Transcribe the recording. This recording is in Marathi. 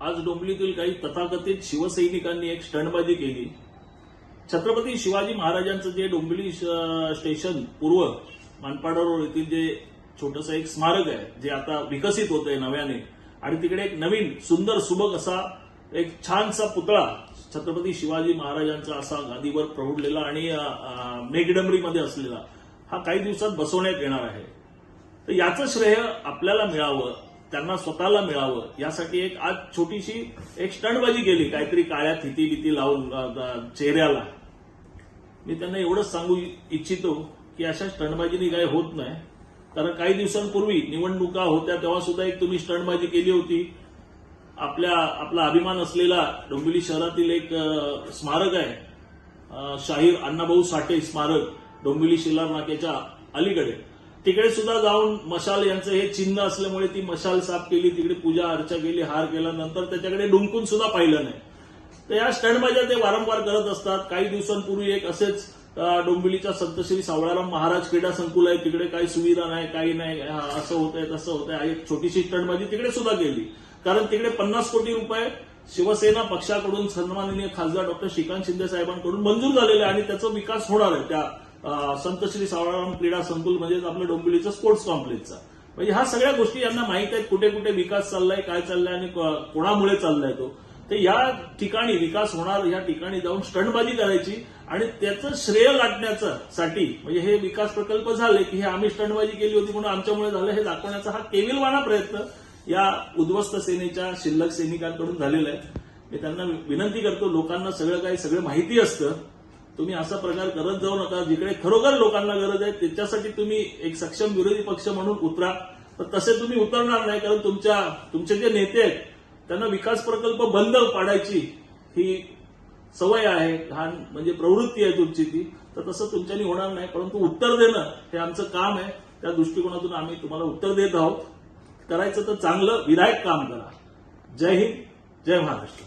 आज डोंबलीतील काही तथाकथित शिवसैनिकांनी एक स्टंटबाजी केली. छत्रपती शिवाजी महाराजांचं जे डोंबिवली स्टेशन पूर्व मानपाडा रोड येथील जे छोटंसं एक स्मारक आहे जे आता विकसित होत आहे नव्याने आणि तिकडे एक नवीन सुंदर सुबक असा एक छानसा पुतळा छत्रपती शिवाजी महाराजांचा असा गादीवर प्रौढलेला आणि मेघडंबरीमध्ये असलेला हा काही दिवसात बसवण्यात येणार आहे. तर याचं श्रेय आपल्याला मिळावं त्यांना स्वतःला मिळावं. यासाठी एक आज छोटीशी एक स्टंटबाजी केली काहीतरी काळ्या थिती बिती लावून चेहऱ्याला. मी त्यांना एवढंच सांगू इच्छितो की अशा स्टंटबाजीने काही होत नाही. कारण काही दिवसांपूर्वी निवडणुका होत्या तेव्हा सुद्धा एक तुम्ही स्टंटबाजी केली होती. आपल्या आपला अभिमान असलेला डोंबिवली शहरातील एक स्मारक आहे. शाहीर अण्णाभाऊ साठे स्मारक डोंबिवली शिलार नाक्याच्या अलीकडे. तिकडे सुद्धा जाऊन मशाल यांचं हे चिन्ह असल्यामुळे ती मशाल साफ केली तिकडे पूजा अर्चा केली हार केला नंतर त्याच्याकडे डुंकून सुद्धा पाहिलं नाही. तर या स्टंटबाज्या ते वारंवार करत असतात. काही दिवसांपूर्वी एक असेच अ, डोंबिवलीच्या संत श्री सावळाराम महाराज क्रीडा संकुल आहे. तिकडे काही सुविधा नाही काही नाही. असं असं होतंय तसं होतंय. एक छोटीशी स्टंटबाजी तिकडे सुद्धा केली. कारण तिकडे पन्नास कोटी रुपये शिवसेना पक्षाकडून सन्माननीय खासदार डॉक्टर श्रीकांत शिंदे साहेबांकडून मंजूर झालेले आणि त्याचा विकास होणार आहे. त्या संत श्री सावळाराम क्रीडा संकुल म्हणजेच आपलं डोंबिवलीचं स्पोर्ट्स कॉम्प्लेक्सचा. म्हणजे ह्या सगळ्या गोष्टी यांना माहीत आहेत कुठे कुठे विकास चाललाय काय चाललाय आणि कोणामुळे चाललाय तो. तर या ठिकाणी विकास होणार या ठिकाणी जाऊन स्टंटबाजी करायची आणि त्याचं श्रेय लाटण्याचं साठी म्हणजे हे विकास प्रकल्प झाले की हे आम्ही स्टंटबाजी केली होती म्हणून आमच्यामुळे झालं हे दाखवण्याचा हा केविलवाणा प्रयत्न या उद्ध्वस्त सेनेच्या शिल्लक सैनिकांकडून झालेला आहे. मी त्यांना विनंती करतो लोकांना सगळं काही सगळं माहिती असतं तुम्ही असा प्रकार करत जाऊ नका जिकडे खरोखर लोकांना गरज आहे त्याच्यासाठी तुम्ही एक सक्षम विरोधी पक्ष म्हणून उतरा. तर तसे तुम्ही उतरणार नाही कारण तुमच्या तुमचे जे नेते आहेत त्यांना विकास प्रकल्प बंद पाडायची ही सवय आहे लहान म्हणजे प्रवृत्ती आहे तुमची ती. तर तसं तुमच्यानी होणार नाही परंतु उत्तर देणं हे आमचं काम आहे. त्या दृष्टिकोनातून आम्ही तुम्हाला उत्तर देत आहोत. करायचं तर चांगलं विधायक काम करा. जय हिंद जय महाराष्ट्र.